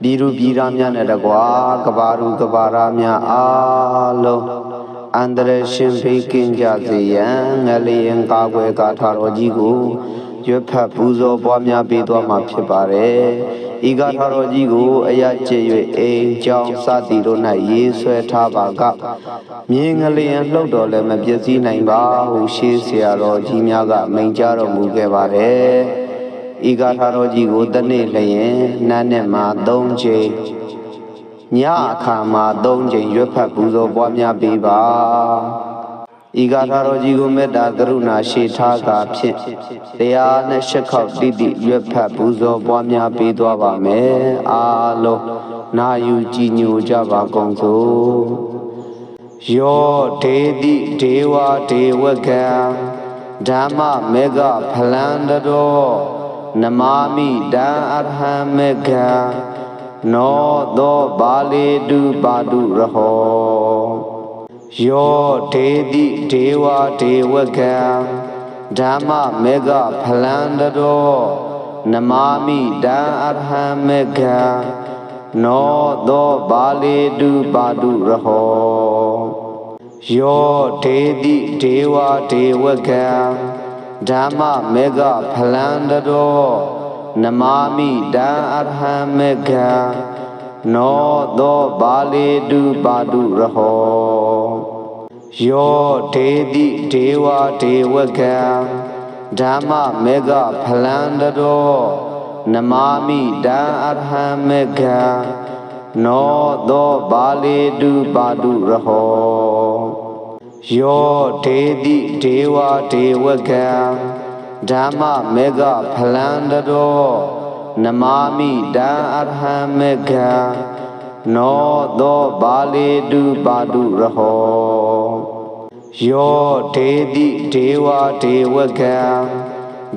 ပြည်သူပြည်သားများနဲ့တကွာကဘာလူကဘာရာများအားလုံးအန္တရာယ်ရှင်ဖေးကင်းကြစေရန်ငလျင်ကာကွယ်ကာထာတော်ကြီးကိုရွတ်ဖတ်ပူဇော်ပွားများပေးသွားမှာဖြစ်ပါတယ်။ဤကာထာတော်ကြီးကိုအရကျ၍အိမ်ကြောင်းစသည်တို့၌ရေးဆွဲထားပါကမြင်းငလျင်လှုပ်တော်လည်းမပြည့်စည်နိုင်ပါဟုရှေးဆရာတော်ကြီးများကမိန့်ကြားတော်မူခဲ့ပါတယ်။ ဤကာထာတော်ကြီးကိုတနေ့လျင်နန်းနဲ့မှာ၃ချိန်ညအခါမှာ၃ချိန်ရွတ်ဖတ်ပူဇော်ပွားများပေးပါဤဂါထာတော်ကြီးကိုမေတ္တာကရုဏာရှိထားကာဖြင့်တရားနဲ့ရှစ်ခေါက်တိတိရွတ်ဖတ်ပူဇော်ပွားများပေးသွားပါမယ်အာလုံးနာယူကြည်ညိုကြပါကုန်စို့ယောဒေတိဒေဝဒေဝကံဓမ္မမေဃဖလန္တရော နမာမိတံအရဟံမေဃံနောသောပါလေတုပါတုရဟောယောဒေတိဒေဝဒေဝကံဓမ္မမေဃဖလန္တရောနမာမိတံအရဟံမေဃံနောသောပါလေတုပါတုရဟောယောဒေတိဒေဝဒေဝကံ ဓမ္မမေဃဖလန္တရောနမာမိတံအရဟံမေဃံနောသောပါလေတုပါတုရဟောယောဒေတိဒေဝဒေဝကံဓမ္မမေဃဖလန္တရောနမာမိတံအရဟံမေဃံနောသောပါလေတုပါတုရဟော ယောဒေတိဒေဝဒေဝကံဓမ္မမေဃဖလန္တရောနမာမိတံအရဟံမေဃံနောသောပါလေတုပါတုရဟောယောဒေတိဒေဝဒေဝကံ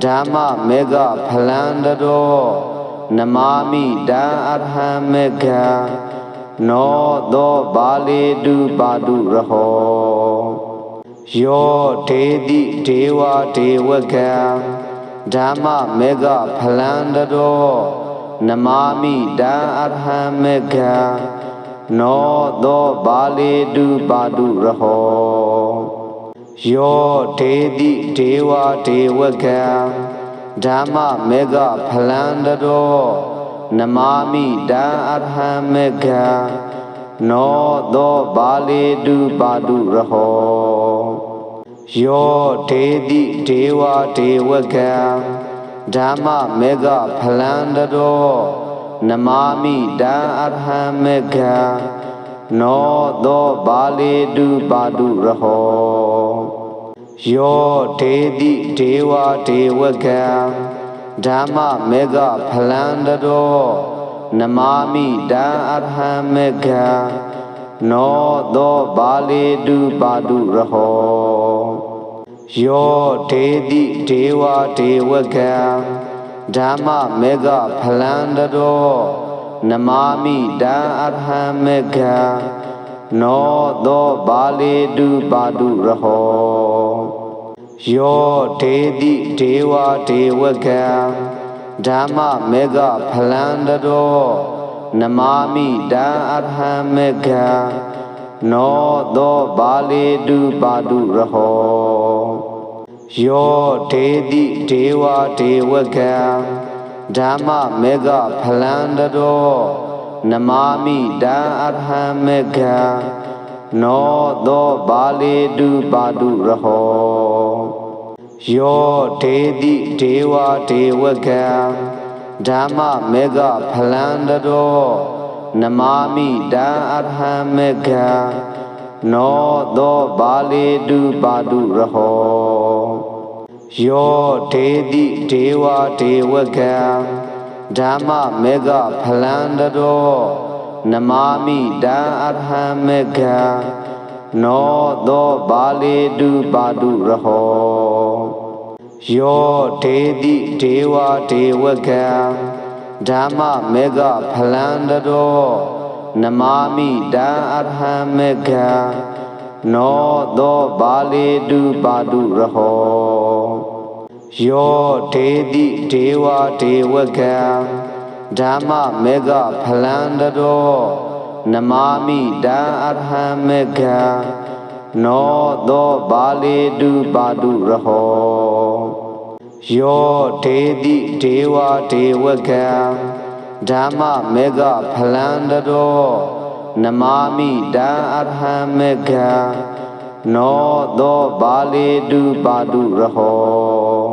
ဓမ္မမေဃဖလန္တရောနမာမိတံအရဟံမေဃံနောသောပါလေတုပါတုရဟော ယောဒေတိဒေဝဒေဝကံဓမ္မမေဃဖလန္တရောနမာမိတံအရဟံမေဃံနောသောပါလေတုပါတုရဟောယောဒေတိဒေဝဒေဝကံဓမ္မမေဃဖလန္တရောနမာမိတံအရဟံမေဃံနောသောပါလေတုပါတုရဟော ယောဒေတိဒေဝဒေဝကံဓမ္မမေဃဖလန္တရောနမာမိတံအရဟံမေဃံနောသောပါလေတုပါတုရဟောယောဒေတိဒေဝဒေဝကံဓမ္မမေဃဖလန္တရောနမာမိတံအရဟံမေဃံနောသောပါလေတုပါတုရဟော ယောဒေတိဒေဝဒေဝကံဓမ္မမေဃဖလန္တရောနမာမိတံအရဟံမေဃံနောသောပါလေတုပါတုရဟောယောဒေတိဒေဝဒေဝကံဓမ္မမေဃဖလန္တရောနမာမိတံအရဟံမေဃံ နောသောပါလေတုပါတုရဟောယောဒေတိဒေဝဒေဝကံဓမ္မမေဃဖလန္တရောနမာမိတံအရဟံမေဃံနောသောပါလေတုပါတုရဟောယောဒေတိဒေဝဒေဝကံဓမ္မမေဃဖလန္တရော နမာမိတံအရဟံမေဃံနောသောပါလေတုပါတုရဟောယောဒေတိဒေဝဒေဝကံဓမ္မမေဃဖလန္တရောနမာမိတံအရဟံမေဃံနောသောပါလေတုပါတုရဟောယောဒေတိဒေဝဒေဝကံ ဓမ္မမေဃဖလန္တရောနမာမိတံအရဟံမေဃံနောသောပါလေတုပါတုရဟောယောဒေတိဒေဝဒေဝကံဓမ္မမေဃဖလန္တရောနမာမိတံအရဟံမေဃနောသောပါလေတုပါတုရဟော ယောဒေတိဒေဝဒေဝကံဓမ္မမေဃဖလန္တရောနမာမိတံအရဟံမေဃနောသောပါလေတုပါတုရဟော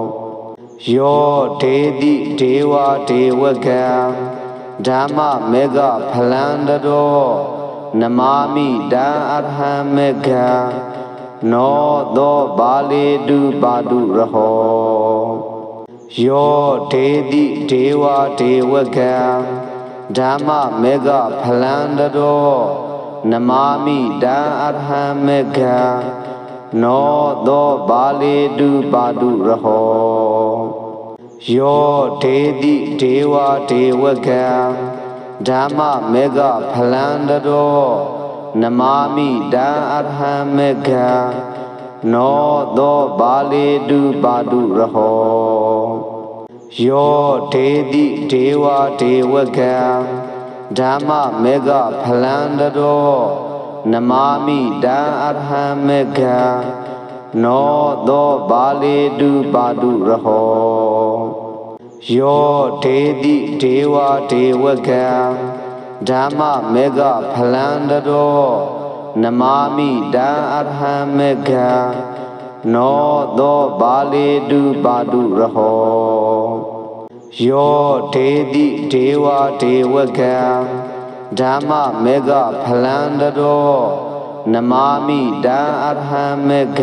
ယောဒေတိဒေဝဒေဝကံဓမ္မမေဃဖလန္တရောနမာမိတံအရဟံမေဃနောသောပါလေတုပါတုရဟော ယောဒေတိဒေဝဒေဝကံဓမ္မမေဃဖလန္တရောနမာမိတံအရဟံမေဃနောသောပါလေတုပါတုရဟောယောဒေတိဒေဝဒေဝကံဓမ္မမေဃဖလန္တရောနမာမိတံအရဟံမေဃနောသောပါလေတုပါတုရဟော ယောဒေတိဒေဝဒေဝကံဓမ္မမေဃဖလန္တရောနမာမိတံအရဟံမေဃနောသောပါလေတုပါတုရဟောယောဒေတိဒေဝဒေဝကံဓမ္မမေဃဖလန္တရောနမာမိတံအရဟံမေဃ နောသောပါလေတုပါတုရဟောယောဒေတိဒေဝဒေဝကံဓမ္မမေဃဖလန္တရောနမာမိတံအရဟံမေဃ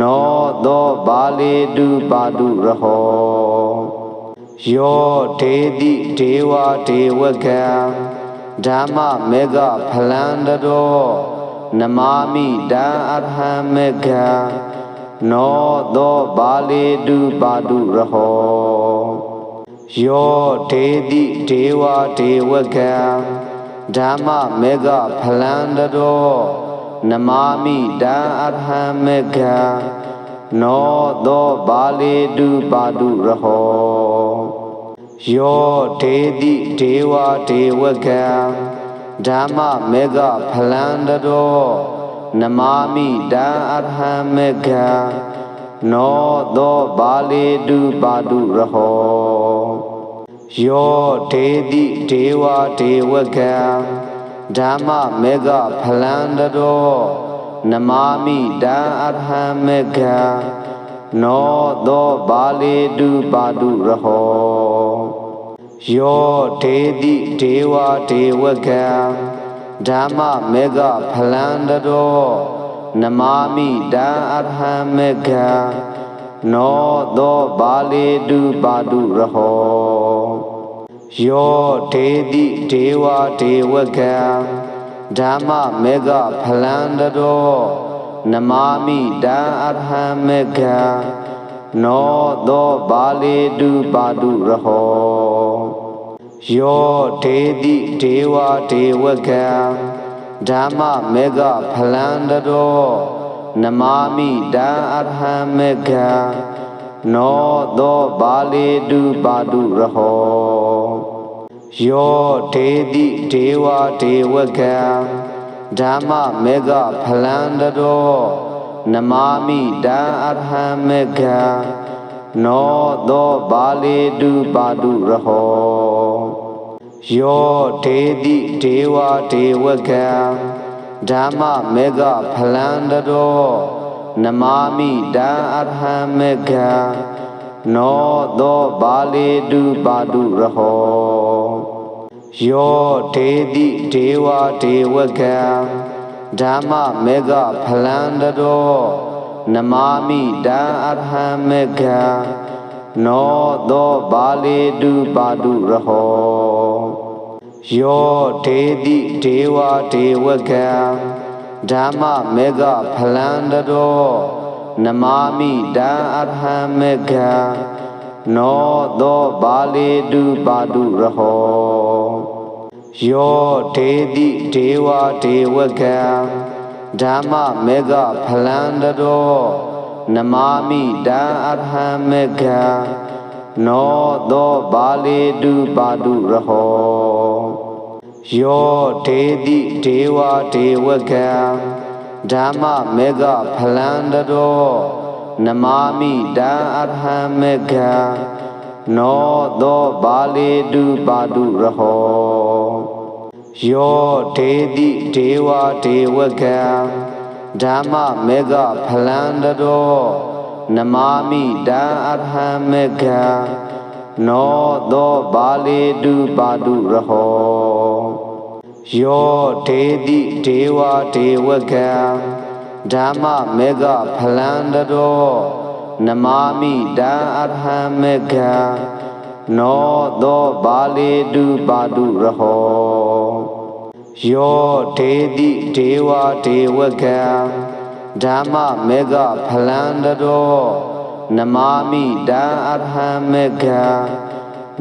နောသောပါလေတုပါတုရဟောယောဒေတိဒေဝဒေဝကံဓမ္မမေဃဖလန္တရော နမာမိတံအရဟံမေဃနောသောပါလေတုပါတုရဟောယောဒေတိဒေဝဒေဝကံဓမ္မမေဃဖလန္တရောနမာမိတံအရဟံမေဃနောသောပါလေတုပါတုရဟောယောဒေတိဒေဝဒေဝကံ ဓမ္မမေဃဖလန္တရောနမာမိတံအရဟံမေဃနောသောပါလေတုပါတုရဟောယောဒေတိဒေဝဒေဝကံဓမ္မမေဃဖလန္တရောနမာမိတံအရဟံမေဃနောသောပါလေတုပါတုရဟော ယောဒေတိဒေဝဒေဝကံဓမ္မမေဃဖလန္တရောနမာမိတံအရဟံမေဃနောသောပါလေတုပါတုရဟောယောဒေတိဒေဝဒေဝကံဓမ္မမေဃဖလန္တရောနမာမိတံအရဟံမေဃ နောသောပါလေတုပါတုရဟောယောဒေတိဒေဝဒေဝကံဓမ္မမေဃဖလန္တရောနမာမိတံအရဟံမေဃနောသောပါလေတုပါတုရဟောယောဒေတိဒေဝဒေဝကံဓမ္မမေဃဖလန္တရော နမာမိတံအရဟံမေဃနောသောပါလေတုပါတုရဟောယောဒေတိဒေဝဒေဝကံဓမ္မမေဃဖလန္တရောနမာမိတံအရဟံမေဃနောသောပါလေတုပါတုရဟောယောဒေတိဒေဝဒေဝကံ ဓမ္မမေဃဖလန္တရောနမာမိတံအရဟံမေဃနောသောပါလေတုပါတုရဟောယောဒေတိဒေဝဒေဝကံဓမ္မမေဃဖလန္တရောနမာမိတံအရဟံမေဃနောသောပါလေတုပါတုရဟော ယောဒေတိဒေဝဒေဝကံဓမ္မမေဃဖလန္တရောနမာမိတံအရဟံမေဃနောသောဘာလေတုပါတုရဟောယောဒေတိဒေဝဒေဝကံဓမ္မမေဃဖလန္တရောနမာမိတံအရဟံမေဃနောသောဘာလေတုပါတုရဟော ယောဒေတိဒေဝဒေဝကံဓမ္မမေဃဖလန္တရောနမာမိတံအရဟံမေဃနောသောဘာလေတုပါတုရဟောယောဒေတိဒေဝဒေဝကံဓမ္မမေဃဖလန္တရောနမာမိတံအရဟံမေဃ နောသောဘာလေတုပါတုရဟောယောဒေတိဒေဝဒေဝကံဓမ္မမေဃဖလန္တရောနမာမိတံအရဟံမေဃ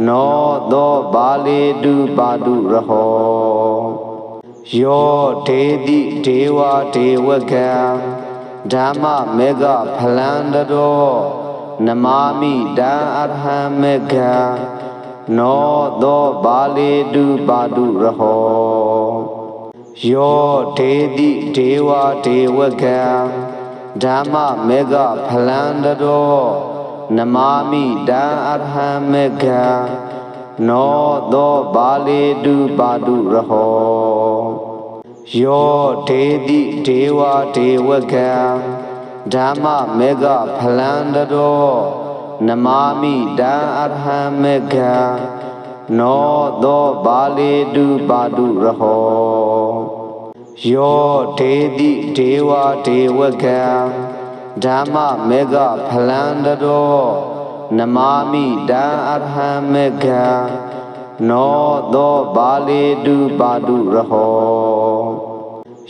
နောသောဘာလေတုပါတုရဟောယောဒေတိဒေဝဒေဝကံဓမ္မမေဃဖလန္တရော နမာမိတံအရဟံမေဃနောသောဘာလေတုပါတုရဟောယောဒေတိဒေဝဒေဝကံဓမ္မမေဃဖလန္တရောနမာမိတံအရဟံမေဃနောသောဘာလေတုပါတုရဟောယောဒေတိဒေဝဒေဝကံ ဓမ္မမေဃဖလန္တရောနမာမိတံအရဟံမေဃနောသောဘာလေတုပါတုရဟောယောဒေတိဒေဝဒေဝကံဓမ္မမေဃဖလန္တရောနမာမိတံအရဟံမေဃနောသောဘာလေတုပါတုရဟော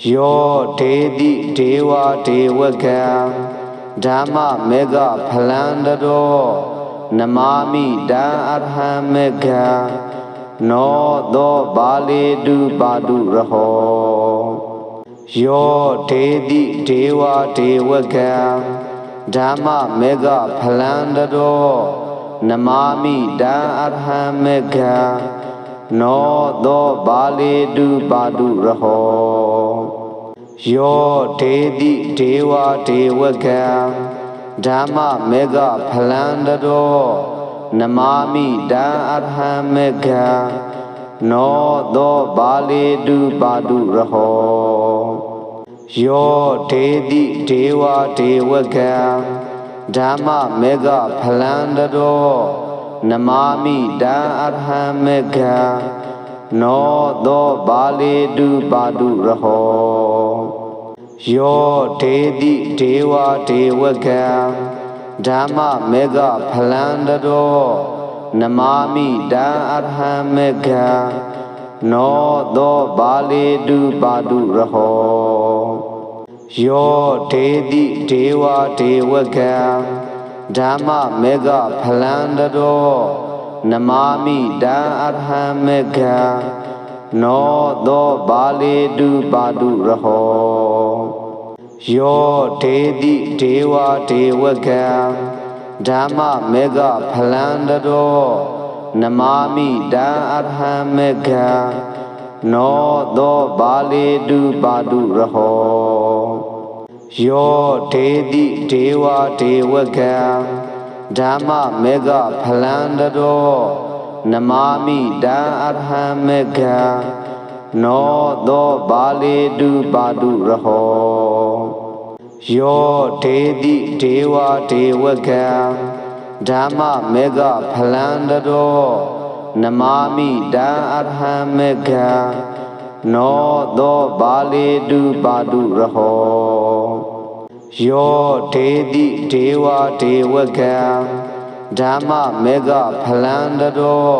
ယောဒေတိဒေဝဒေဝကံဓမ္မမေဃဖလန္တရောနမာမိတံအရဟံမေဃနောသောဘာလေတုပါတုရဟောယောဒေတိဒေဝဒေဝကံဓမ္မမေဃဖလန္တရောနမာမိတံအရဟံမေဃ နောသောဘာလေတုပါတုရဟောယောဒေတိဒေဝဒေဝကံဓမ္မမေဃဖလန္တရောနမာမိတံအရဟံမေဃနောသောဘာလေတုပါတုရဟောယောဒေတိဒေဝဒေဝကံဓမ္မမေဃဖလန္တရော နမာမိတံအရဟံမေဃနောသောဘာလေတုပါတုရဟောယောဒေတိဒေဝဒေဝကံဓမ္မမေဃဖလန္တရောနမာမိတံအရဟံမေဃနောသောဘာလေတုပါတုရဟောယောဒေတိဒေဝဒေဝကံ ဓမ္မမေဃဖလန္တရောနမာမိတံအရဟံမေဃနောသောဘာလေတုပါတုရဟောယောဒေတိဒေဝဒေဝကံဓမ္မမေဃဖလန္တရောနမာမိတံအရဟံမေဃနောသောဘာလေတုပါတုရဟော ယောဒေတိဒေဝဒေဝကံဓမ္မမေဃဖလန္တရောနမာမိတံအရဟံမေဃနောသောဘာလေတုပါတုရဟောယောဒေတိဒေဝဒေဝကံဓမ္မမေဃဖလန္တရောနမာမိတံအရဟံမေဃ နောသောဘာလေတုပါတုရဟောယောဒေတိဒေဝဒေဝကံဓမ္မမေဃဖလန္တရော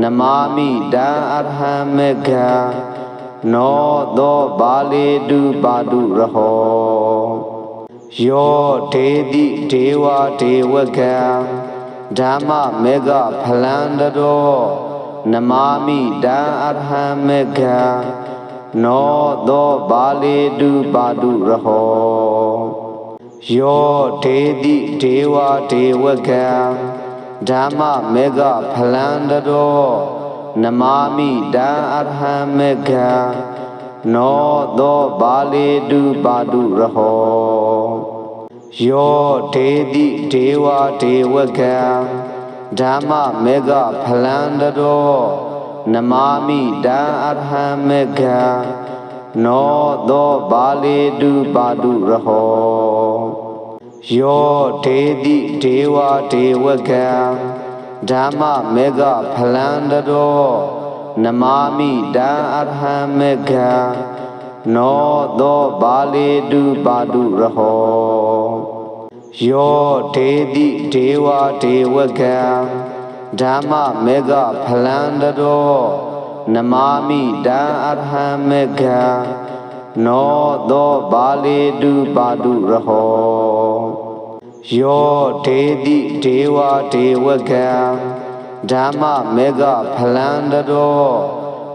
နမာမိတံအရဟံမေဃနောသောဘာလေတုပါတုရဟောယောဒေတိဒေဝဒေဝကံဓမ္မမေဃဖလန္တရော နမာမိတံအရဟံမေဃနောသောဘာလေတုပါတုရဟောယောဒေတိဒေဝဒေဝကံဓဓမ္မမေဃဖလန္တရောနမာမိတံအရဟံမေဃနောသောပါလေတုပါတုရဟောယောဒေတိဒေဝဒေဝကံ ဓမ္မမေဃဖလန္တရောနမာမိတံအရဟံမေဃနောသောပါလေတုပါတုရဟောယောဒေတိဒေဝဒေဝကံဓမ္မမေဃဖလန္တရောနမာမိတံအရဟံမေဃနောသောပါလေတုပါတုရဟော ယောဒေတိဒေဝဒေဝကံဓမ္မမေဃဖလန္တရောနမာမိတံအရဟံမေဃနောသောပါလေတုပါတုရဟောယောဒေတိဒေဝဒေဝကံဓမ္မမေဃဖလန္တရော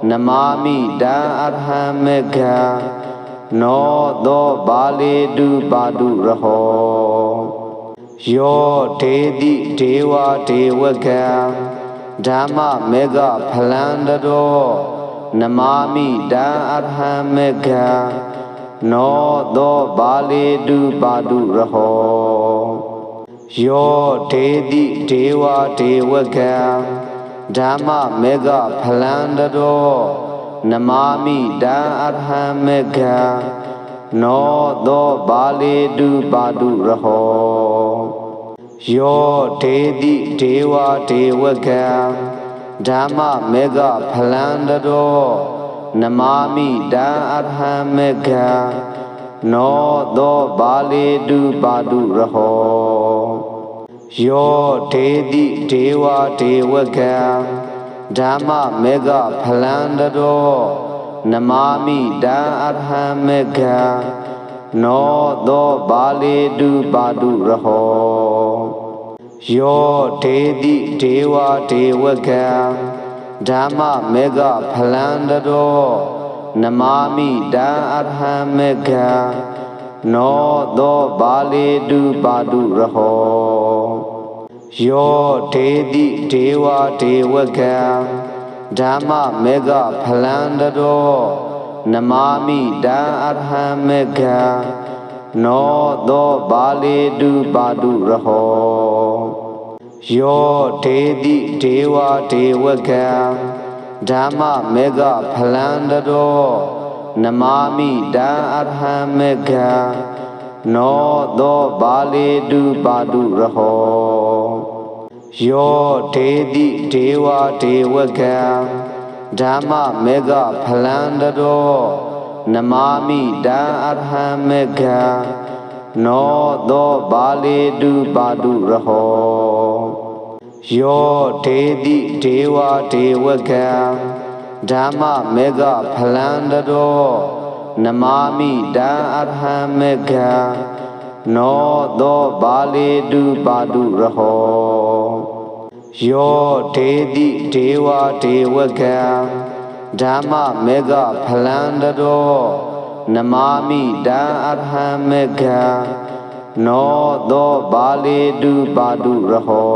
နမာမိတံအရဟံမေဃနောသောပါလေတုပါတုရဟော ယောဒေတိဒေဝဒေဝကံဓမ္မမေဃဖလန္တရောနမာမိတံအရဟံမေဃနောသောပါလေတုပါတုရဟောယောဒေတိဒေဝဒေဝကံဓမ္မမေဃဖလန္တရောနမာမိတံအရဟံမေဃနောသောပါလေတုပါတုရဟော ယောဒေတိဒေဝဒေဝကံဓမ္မမေဃဖလန္တရောနမာမိတံအရဟံမေဃနောသောပါလေတုပါတုရဟောယောဒေတိဒေဝဒေဝကံဓမ္မမေဃဖလန္တရောနမာမိတံအရဟံမေဃ နောသောပါလေတုပါတုရဟောယောဒေတိဒေဝဒေဝကံဓမ္မမေဃဖလန္တရောနမာမိတံအရဟံမေဃနောသောပါလေတုပါတုရဟောယောဒေတိဒေဝဒေဝကံဓမ္မမေဃဖလန္တရော နမာမိတံအရဟံမေဃနောသောပါလေတုပါတုရဟောယောဒေတိဒေဝဒေဝကံဓမ္မမေဃဖလန္တရောနမာမိတံအရဟံမေဃနောသောပါလေတုပါတုရဟောယောဒေတိဒေဝဒေဝကံ ဓမ္မမေဃဖလန္တရောနမာမိတံအရဟံမေဃနောသောပါလေတုပါတုရဟောယောဒေတိဒေဝဒေဝကံဓမ္မမေဃဖလန္တရောနမာမိတံအရဟံမေဃနောသောပါလေတုပါတုရဟော ယောဒေတိဒေဝဒေဝကံဓမ္မမေဃဖလန္တရောနမာမိတံအရဟံမေဃနောသောပါလေတုပါတုရဟော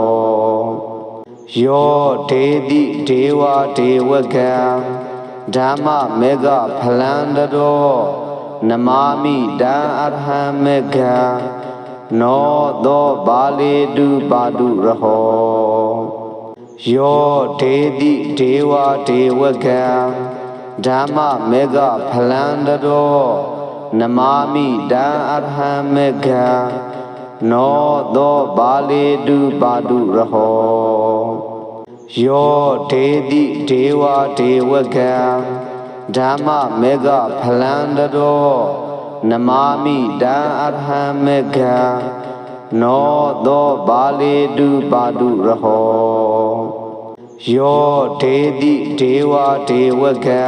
ယောဒေတိဒေဝဒေဝကံဓမ္မမေဃဖလန္တရောနမာမိတံအရဟံမေဃနောသောပါလေတုပါတုရဟော ယောဒေတိဒေဝဒေဝကံဓမ္မမေဃဖလန္တရောနမာမိတံအရဟံမေဃနောသောပါလေတုပါတုရဟောယောဒေတိဒေဝဒေဝကံဓမ္မမေဃဖလန္တရောနမာမိတံအရဟံမေဃ နောသောပါလေတုပါတုရဟောယောဒေတိဒေဝဒေဝကံ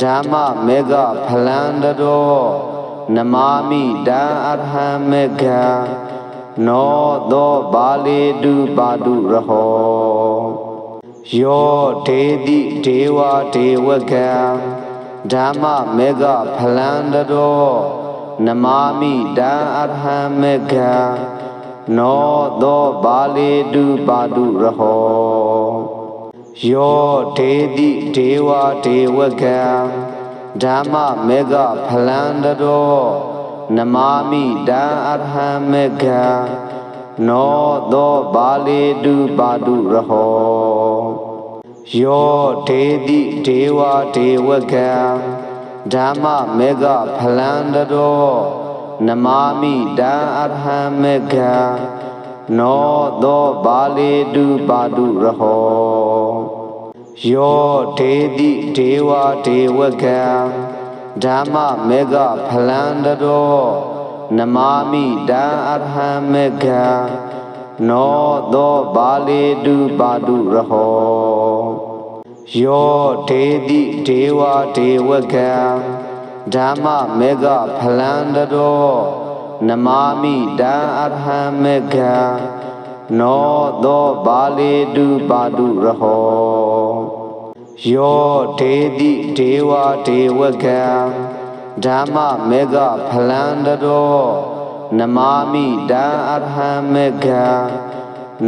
ဓမ္မမေဃဖလန္တရောနမာမိတံအရဟံမေဃနောသောပါလေတုပါတုရဟောယောဒေတိဒေဝဒေဝကံဓမ္မမေဃဖလန္တရော နမာမိတံအရဟံမေဃနောသောဘာလေတုပါတုရဟောယောဒေတိဒေဝဒေဝကံဓမ္မမေဃဖလန္တရောနမာမိတံအရဟံမေဃနောသောဘာလေတုပါတုရဟောယောဒေတိဒေဝဒေဝကံ ဓမ္မမေဃဖလန္တရောနမာမိတံအရဟံမေဃနောသောဘာလေတုပါတုရဟောယောဒေတိဒေဝဒေဝကံဓမ္မမေဃဖလန္တရောနမာမိတံအရဟံမေဃနောသောဘာလေတုပါတုရဟော ယောဒေတိဒေဝဒေဝကံဓမ္မမေဃဖလန္တရောနမာမိတံအရဟံမေဃနောသောဘာလေတုပါတုရဟောယောဒေတိဒေဝဒေဝကံဓမ္မမေဃဖလန္တရောနမာမိတံအရဟံမေဃ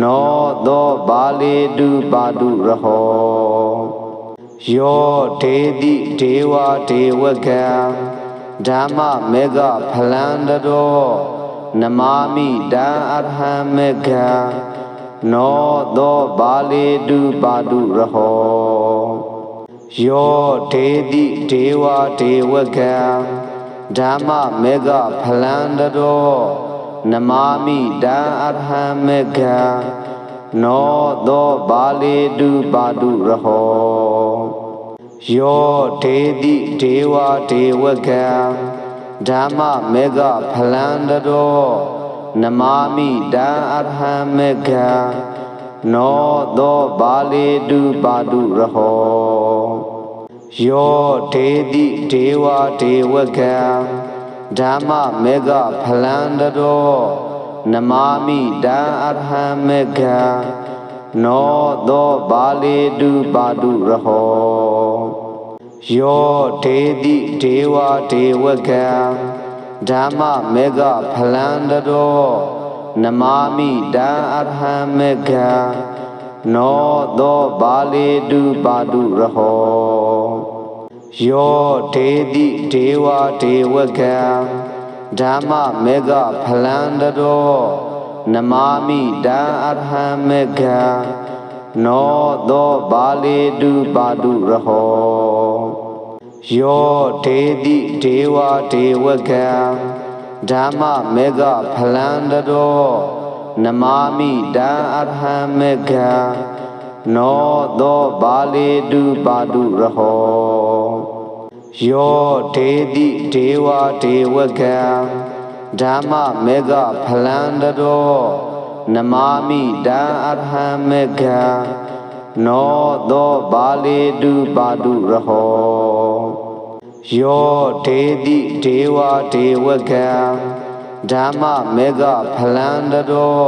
နောသောဘာလေတုပါတုရဟော ယောဒေတိဒေဝဒေဝကံဓမ္မမေဃဖလန္တရောနမာမိတံအရဟံမေဃနောသောဘာလေတုပါတုရဟောယောဒေတိဒေဝဒေဝကံဓမ္မမေဃဖလန္တရောနမာမိတံအရဟံမေဃ နောသောဘာလေတုပါတုရဟောယောဒေတိဒေဝဒေဝကံဓမ္မမေဃဖလန္တရောနမာမိတံအရဟံမေဃနောသောဘာလေတုပါတုရဟောယောဒေတိဒေဝဒေဝကံဓမ္မမေဃဖလန္တရော နမာမိတံအရဟံမေဃနောသောဘာလေတုပါတုရဟောယောဒေတိဒေဝဒေဝကံဓမ္မမေဃဖလန္တရောနမာမိတံအရဟံမေဃနောသောဘာလေတုပါတုရဟောယောဒေတိဒေဝဒေဝကံ ဓမ္မမေဃဖလန္တရောနမာမိတံအရဟံမေဃနောသောဘာလေတုပါတုရဟောယောဒေတိဒေဝဒေဝကံဓမ္မမေဃဖလန္တရောနမာမိတံအရဟံမေဃနောသောဘာလေတုပါတုရဟော ယောဒေတိဒေဝဒေဝကံဓမ္မမေဃဖလန္တရောနမာမိတံအရဟံမေဃနောသောဘာလေတုပါတုရဟောယောဒေတိဒေဝဒေဝကံဓမ္မမေဃဖလန္တရော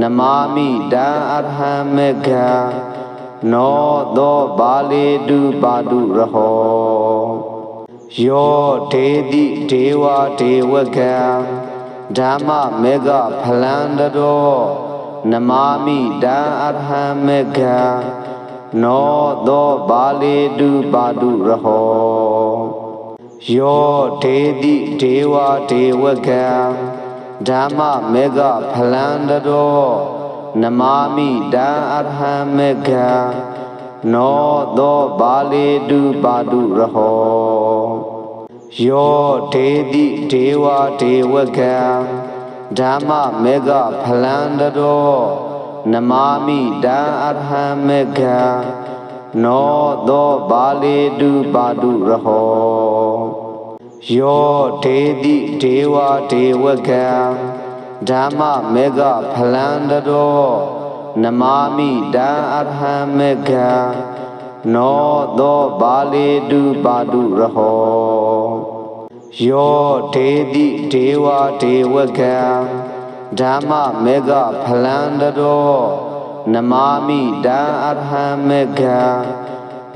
နမာမိတံအရဟံမေဃနောသောဘာလေတုပါတုရဟော ယောဒေတိဒေဝဒေဝကံဓမ္မမေဃဖလန္တရောနမာမိတံအရဟံမေဃနောသောဘာလေတုပါတုရဟောယောဒေတိဒေဝဒေဝကံဓမ္မမေဃဖလန္တရောနမာမိတံအရဟံမေဃ နောသောဘာလေတုပါတုရဟောယောဒေတိဒေဝဒေဝကံဓမ္မမေဃဖလန္တရောနမာမိတံအရဟံမေဃနောသောဘာလေတုပါတုရဟောယောဒေတိဒေဝဒေဝကံဓမ္မမေဃဖလန္တရော နမာမိတံအရဟံမေဃနောသောဘာလေတုပါတုရဟောယောဒေတိဒေဝဒေဝကံဓမ္မမေဃဖလန္တရောနမာမိတံအရဟံမေဃ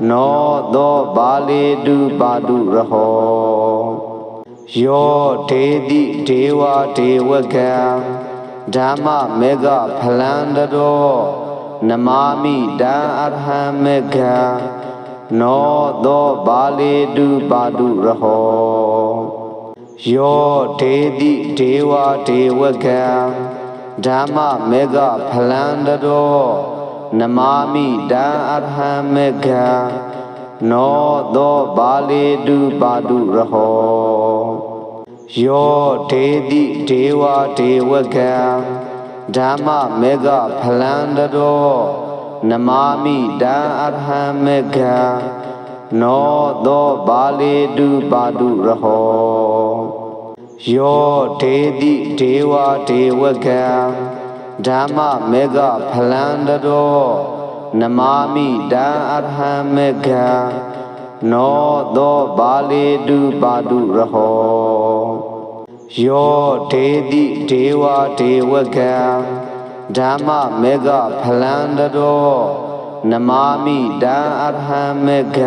နောသောဘာလေတုပါတုရဟောယောဒေတိဒေဝဒေဝကံ ဓဓမ္မမေဃဖလန္တရောနမာမိတံအရဟံမေဃနောသောပါလေတုပါတုရဟောယောဒေတိဒေဝဒေဝကံဓမ္မမေဃဖလန္တရောနမာမိတံအရဟံမေဃနောသောပါလေတုပါတုရဟော ယောဒေတိဒေဝဒေဝကံဓမ္မမေဃဖလန္တရောနမာမိတံအရဟံမေဃနောသောပါလေတုပါတုရဟောယောဒေတိဒေဝဒေဝကံဓမ္မမေဃဖလန္တရောနမာမိတံအရဟံမေဃ နောသောပါလေတုပါတုရဟောယောဒေတိဒေဝဒေဝကံဓမ္မမေဃဖလန္တရောနမာမိတံအရဟံမေဃ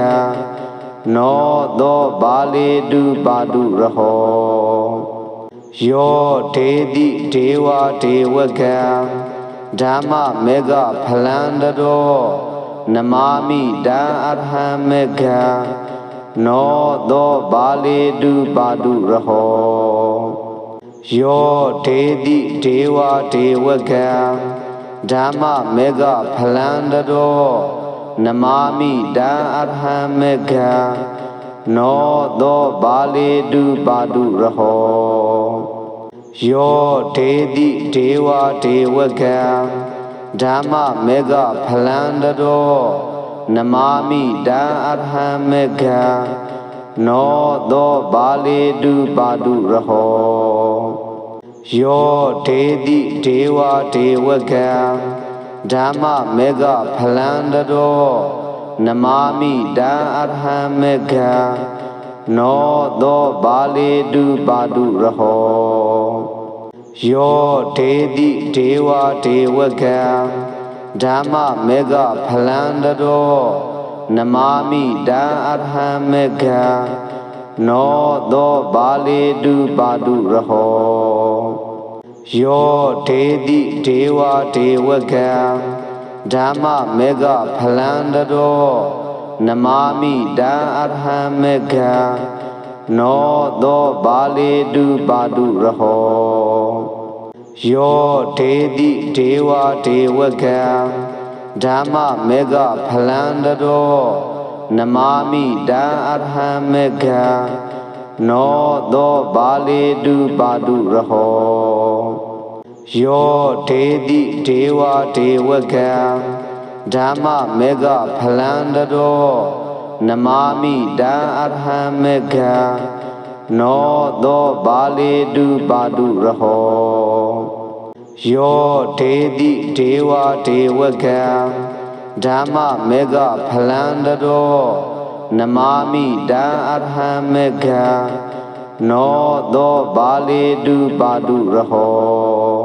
နောသောပါလေတုပါတုရဟောယောဒေတိဒေဝဒေဝကံဓမ္မမေဃဖလန္တရော နမာမိတံအရဟံမေဃနောသောပါလေတုပါတုရဟောယောဒေတိဒေဝဒေဝကံဓမ္မမေဃဖလန္တရောနမာမိတံအရဟံမေဃနောသောပါလေတုပါတုရဟောယောဒေတိဒေဝဒေဝကံ ဓမ္မမေဃဖလန္တရောနမာမိတံအရဟံမေဃနောသောပါလေတုပါတုရဟောယောဒေတိဒေဝဒေဝကံဓမ္မမေဃဖလန္တရောနမာမိတံအရဟံမေဃနောသောပါလေတုပါတုရဟော ယောဒေတိဒေဝဒေဝကံဓမ္မမေဃဖလန္တရောနမာမိတံအရဟံမေဃနောသောပါလေတုပါတုရဟောယောဒေတိဒေဝဒေဝကံဓမ္မမေဃဖလန္တရောနမာမိတံအရဟံမေဃ နောသောပါလေတုပါတုရဟောယောဒေတိဒေဝဒေဝကံဓမ္မမေဃဖလန္တရောနမာမိတံအရဟံမေဃနောသောပါလေတုပါတုရဟောယောဒေတိဒေဝဒေဝကံဓမ္မမေဃဖလန္တရော နမာမိတံအရဟံမေဃနောသောပါလေတုပါတုရဟောယောဒေတိဒေဝဒေဝကံဓမ္မမေဃဖလန္တရောနမာမိတံအရဟံမေဃနောသောပါလေတုပါတုရဟော